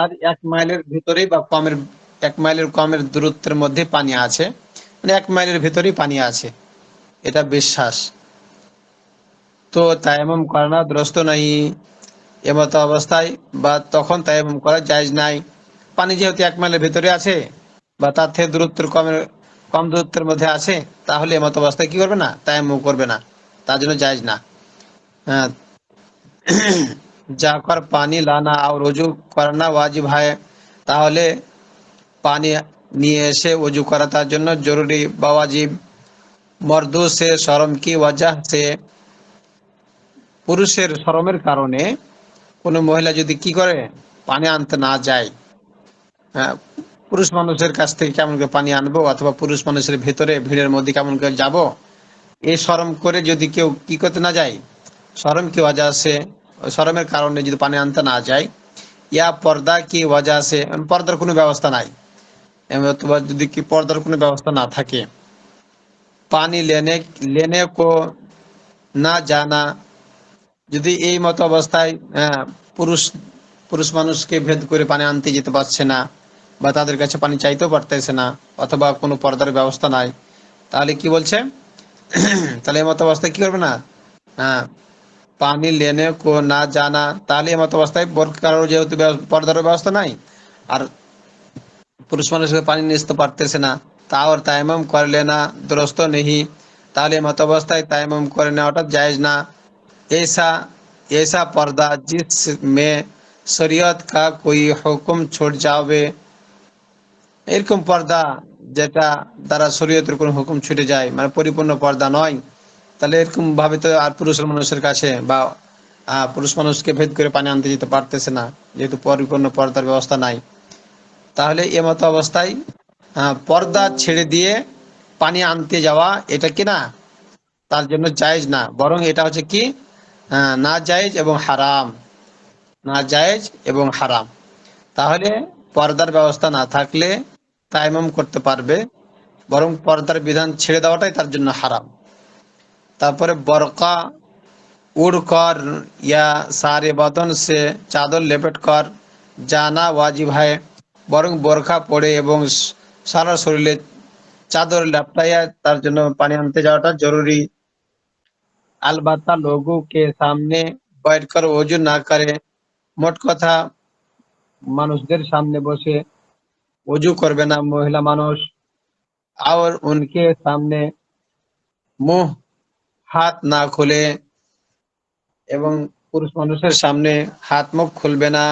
আর এক মাইলের ভিতরেই বা কমের, এক মাইলের কমের দূরত্বের মধ্যে পানি আছে। মানে এক মাইলের ভিতরেই পানি আছে। এটা বিশ্বাস। তো তায়াম্মুম করা না, দ্রস্ত নাই। এমতো অবস্থায় বা তখন তায়াম্মুম করা জায়েজ নাই। পানি যেহেতু এক মাইলের ভিতরে আছে বা তার থেকে দূরত্বের কমের, কম দূরত্বের মধ্যে আছে, তাহলে এমতো অবস্থায় কি করবে না? তায়াম্মুম করবে না। তার জন্য জায়েজ না। হ্যাঁ। जाकर পানি লানা আর রুজু করানা ওয়াজিব হয় তাহলে পানি নিয়ে এসে ওযু করা তার জন্য জরুরি বা ওয়াজিব মর্দু সে শরম কি ওয়াজাহ সে পুরুষের শরমের কারণে কোনো মহিলা যদি কি করে পানি আনতে না যায় হ্যাঁ, পুরুষ মানুষের কাছ থেকে কেমন করে পানি আনবো অথবা পুরুষ মানুষের ভেতরে ভিড়ের মধ্যে কেমন করে যাব এই শরম করে যদি কেউ কি করতে না যায় শরম কি ওয়াজা আছে শরমের কারণে যদি পানি আনতে না যায়, ইয়া পর্দা কি ওয়াজা আছে? পর্দার কোনো ব্যবস্থা নাই। অথবা যদি কি পর্দার কোনো ব্যবস্থা না থাকে, পানি লেনে লেনে কো না জানা, যদি এই মতো অবস্থায় পুরুষ পুরুষ মানুষকে ভেদ করে পানি আনতে যেতে পারছে না, বা তাদের কাছে পানি চাইতেও পারতেছে না, অথবা কোনো পর্দার ব্যবস্থা নাই, তাহলে কি বলছে? তাহলে এই মতো অবস্থায় কি করবে না? হ্যাঁ পানি লেনে কো না জানা তাহলে এই মতো অবস্থায় কারোর যেহেতু ব্যব- পর্দার ব্যবস্থা নাই আর পুরুষ মানুষকে পানি নিয়ে আসতে পারতেছে না তাও তাইমাম করলে না দুরস্ত নেহি তাহলে এই মতো অবস্থায় তাইমাম করে নেওয়াটা জায়েজ না ऐसा ऐसा पर्दा जिसमें शरीयत का कोई हुक्म छूट जावे এরকম পর্দা যেটা দ্বারা শরীয়তের কোনো হুকুম ছুটে যায় মানে পরিপূর্ণ পর্দা নয় তাহলে এরকম ভাবে তো আর পুরুষ মানুষের কাছে বা পুরুষ মানুষকে ভেদ করে পানি আনতে যেতে পারতেছে না, যেহেতু পরিপূর্ণ পর্দার ব্যবস্থা নাই। তাহলে এমতো অবস্থায় পর্দা ছেড়ে দিয়ে পানি আনতে যাওয়া এটা কি না? তার জন্য জায়েজ না। বরং এটা হচ্ছে কি? না জায়েজ এবং হারাম। না জায়েজ এবং হারাম। তাহলে পর্দার ব্যবস্থা না থাকলে তাইমাম করতে পারবে। বরং পর্দার বিধান ছেড়ে দেওয়াটাই তার জন্য হারাম। তারপরে বরকা উড় কর ইয়া সারে বদন সে চাদর লেপেট কর জানা ওয়াজিব হয় বরং বোরখা পড়ে এবং স- সারা শরীরে চাদর লেপটাইয়া তার জন্য পানি আনতে যাওয়াটা জরুরি अलबत्ता लोगों के सामने बैठकर वजू না করে মোট কথা মানুষদের সামনে বসে ওযু করবে না মহিলা মানুষ আর উনকে সামনে মুখ হাত না খুলে এবং পুরুষ মানুষের সামনে হাত মুখ খুলবে না।